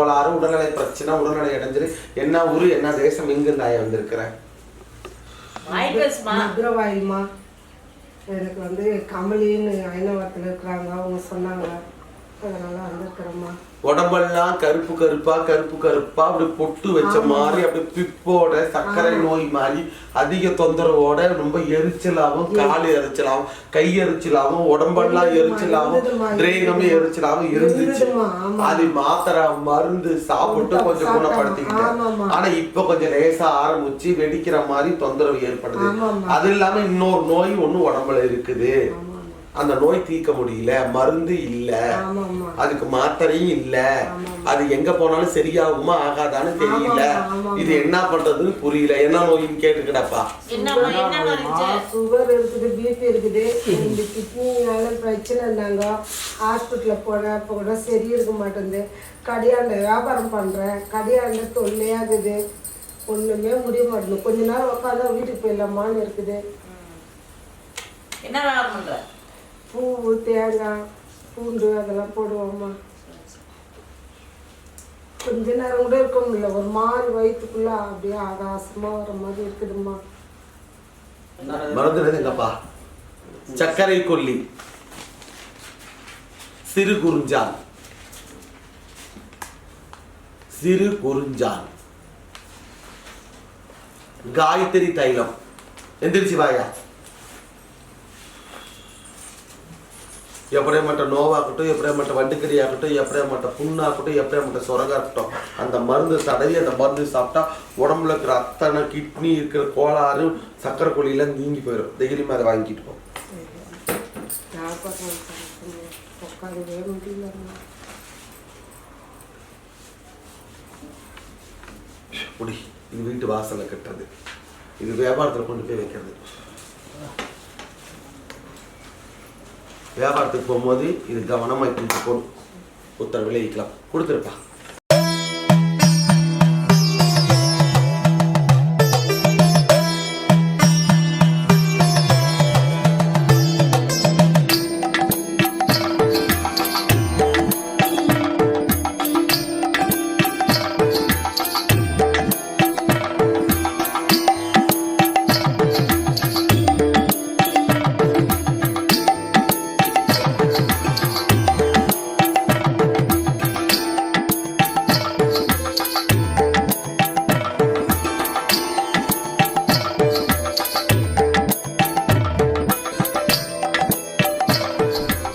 கோளாறு உடல்நிலை பிரச்சனை உடல்நிலை இடைஞ்சல். என்ன ஊரு என்ன தேசம் எங்க இருந்தாய வந்திருக்கிறேன் மதுரவாயிமா எனக்கு வந்து கமலின்னு ஐநவரத்தில் இருக்கிறாங்க. அவங்க சொன்னாங்க. உடம்பெல்லாம் கருப்பு கருப்பா கருப்பு கருப்பா அப்படி பொட்டு வச்ச மாதிரி அப்படி பிப்போட சர்க்கரை நோய் மாதிரி அதிக தொந்தரவோட ரொம்ப எரிச்சலாவும் கால் எரிச்சலாவும் கை எரிச்சலாவும் உடம்பெல்லாம் இருந்துதும்மா, திரேகம் எரிச்சலாவும் இருந்துச்சு. அது மாத்திரை மருந்து சாப்பிட்டு கொஞ்சம் குணப்படுத்திக்கிட்டேன். ஆனா இப்ப கொஞ்சம் லேசா ஆரம்பிச்சு வெடிக்கிற மாதிரி தொந்தரவு ஏற்படுது. அது இல்லாம இன்னொரு நோய் ஒண்ணு உடம்புல இருக்குது. அந்த நோய் தீர்க்க முடியல மருந்து இல்ல. அதுக்கு மாத்திரையும் இல்ல. அது எங்க போனாலும் சரியாகுமா ஆகாதான்னு தெரியல. இது என்ன பண்றதுன்னு புரியல. என்ன நோயின்னு கேட்டுக்கிடப்பா. சுகர் இருக்குது பிபி இருக்குது. இந்த கிட்னியால பிரச்சனை இருந்தாங்க ஹாஸ்பிட்டலில் போனேன் இப்போ கூட சரி இருக்க மாட்டேங்குது. கடியாண்ட வியாபாரம் பண்ணுறேன் கடியாண்ட தொல்லையாகுது ஒன்றுமே முடிய மாட்டேங்குது. கொஞ்ச நேரம் உட்காந்தா வீட்டுக்கு போயிடலாமான்னு இருக்குது. என்ன வியாபாரம் பண்ற? பூவு தேங்காய் பூண்டு அதெல்லாம் போடுவோம்மா. கொஞ்ச நேரம் கூட இருக்க முடியல. ஒரு மாதிரி வயிற்றுக்குள்ள அப்படியே ஆகாசமா வர மாதிரி இருக்குதும்மா. மறந்துடுதுங்கப்பா சர்க்கரை கொல்லி. சிறு குறிஞ்சான் சிறு குறிஞ்சான் காயத்ரி தைலம். எந்திரிச்சு வாயா. எப்படியாமட்ட நோவாகட்டும் எப்படியாமட்ட வண்டுக்கறி ஆகட்டும் எப்படியாமட்ட புண்ணாகட்டும் எப்படியாமட்ட சுரங்கா இருக்கட்டும் அந்த மருந்து தடவி அந்த மருந்து சாப்பிட்டா உடம்புல இருக்கிற அத்தனை கிட்னி இருக்கிற கோளாறு சக்கரை கொல்லியெல்லாம் நீங்கி போயிடும் டெய்லியும் அதை வாங்கிட்டு போகும் முடி இது வீட்டு வாசலை கட்டுறது. இது வியாபாரத்தில் கொண்டு போய் வைக்கிறது. வியாபாரத்துக்கு போகும்போது இது கவனமாக கொடுத்து போடும் உத்தரவு விளைவிக்கலாம் கொடுத்துருப்பா.